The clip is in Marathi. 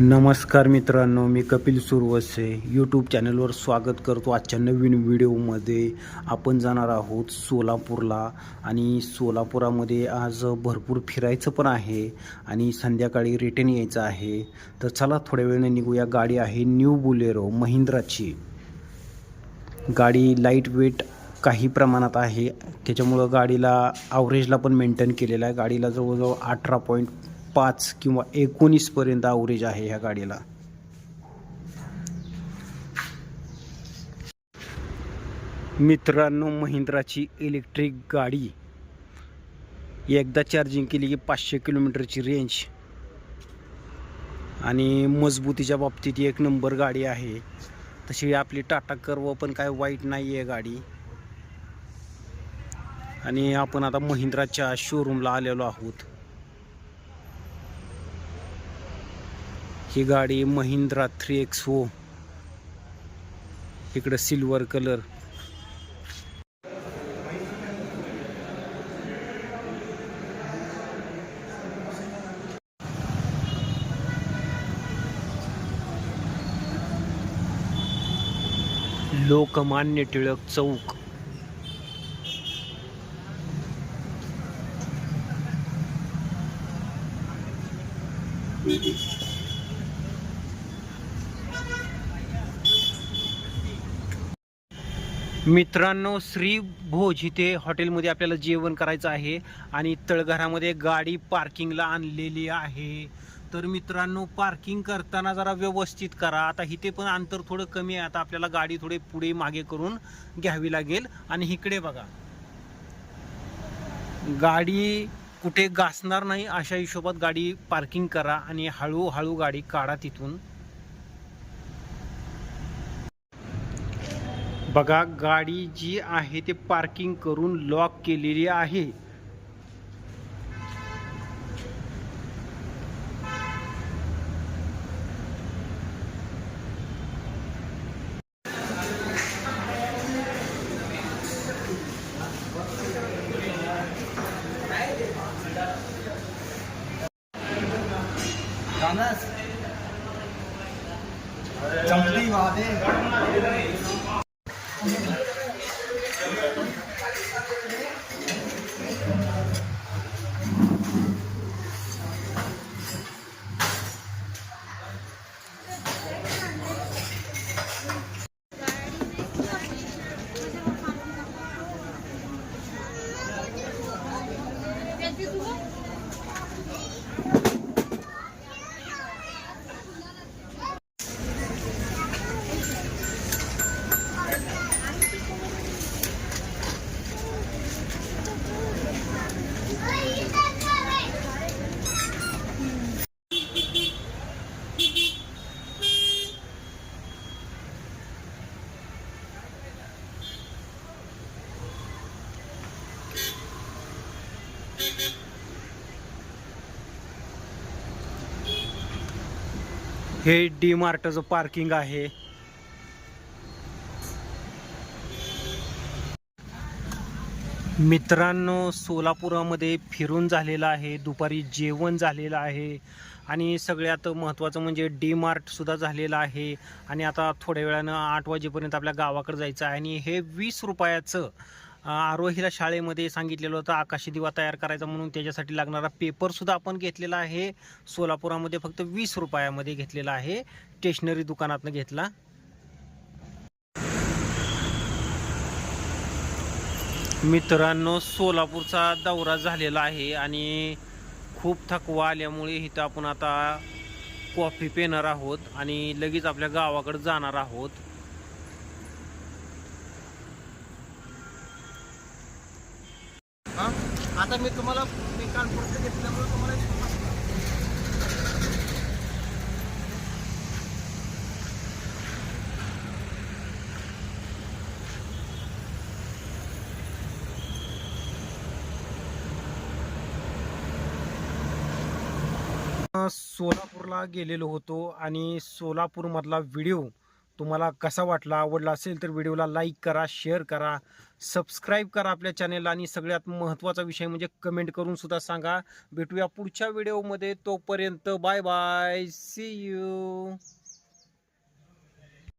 नमस्कार मित्रांनो मी कपिल सुरवसे यूट्यूब चॅनलवर स्वागत करतो आजच्या नवीन व्हिडिओमध्ये. आपण जाणार आहोत सोलापूरला आणि सोलापुरामध्ये आज भरपूर फिरायचं पण आहे आणि संध्याकाळी रिटर्न यायचं आहे. तर चला थोड्या वेळाने निघूया. गाडी आहे न्यू बुलेरो महिंद्राची. गाडी लाइट वेट काही प्रमाणात आहे. त्याच्यामुळं गाडीला आवरेजला पण मेंटेन केलेलं आहे. गाडीला जवळजवळ अठरा पॉईंट पाच किंवा एकोणीसपर्यंत ॲव्हरेज आहे ह्या गाडीला. मित्रांनो महिंद्राची इलेक्ट्रिक गाडी एकदा चार्जिंग केली की पाचशे किलोमीटरची रेंज आणि मजबूतीच्या बाबतीत एक नंबर गाडी आहे. तशी आपली टाटा कर्व पण काय वाईट नाही आहे गाडी. आणि आपण आता महिंद्राच्या शोरूमला आलेलो आहोत. ही गाडी महिंद्रा थ्री एक्स हो इकडं सिल्वर कलर. लोकमान्य टिळक चौक. मित्रांनो श्री भोज इथे हॉटेलमध्ये आपल्याला जेवण करायचं आहे आणि तळघरामध्ये गाडी पार्किंगला आणलेली आहे. तर मित्रांनो पार्किंग करताना जरा व्यवस्थित करा. आता इथे पण अंतर थोडं कमी आहे. आता आपल्याला गाडी थोडी पुढे मागे करून घ्यावी लागेल. आणि इकडे बघा. गाडी कुठे घासणार नाही अशा हिशोबात गाडी पार्किंग करा आणि हळूहळू गाडी काढा तिथून. बघा गाडी जी आहे ते पार्किंग करून लॉक केलेली आहे. वादे हे डी मार्टचं पार्किंग आहे. मित्रांनो सोलापुरामध्ये फिरून झालेलं आहे दुपारी जेवण झालेलं आहे आणि सगळ्यात महत्त्वाचं म्हणजे डी मार्टसुद्धा झालेलं आहे आणि आता थोड्या वेळानं आठ वाजेपर्यंत आपल्या गावाकडे जायचं आहे आणि हे वीस रुपयाचं आरोहीला शाळेमध्ये सांगितलेलं होतं आकाशी दिवा तयार करायचा म्हणून त्याच्यासाठी लागणारा पेपरसुद्धा आपण घेतलेला आहे. सोलापुरामध्ये फक्त वीस रुपयामध्ये घेतलेला आहे. स्टेशनरी दुकानातनं घेतला. मित्रांनो सोलापूरचा दौरा झालेला आहे आणि खूप थकवा आल्यामुळे इथं आपण आता कॉफी पिणार आहोत आणि लगेच आपल्या गावाकडे जाणार आहोत. मी तुम्हाला मी कानपूरचं घेतल्यामुळे तुम्हाला सोलापूरला गेलेलो होतो आणि सोलापूरमधला व्हिडिओ तुम्हाला कसा वाटला आवडला असेल तर व्हिडिओला लाईक करा शेअर करा सबस्क्राईब करा आपल्या चॅनेलला आणि सगळ्यात महत्त्वाचा विषय म्हणजे कमेंट करून सुद्धा सांगा. भेटूया पुढच्या व्हिडिओमध्ये. तोपर्यंत बाय बाय. C you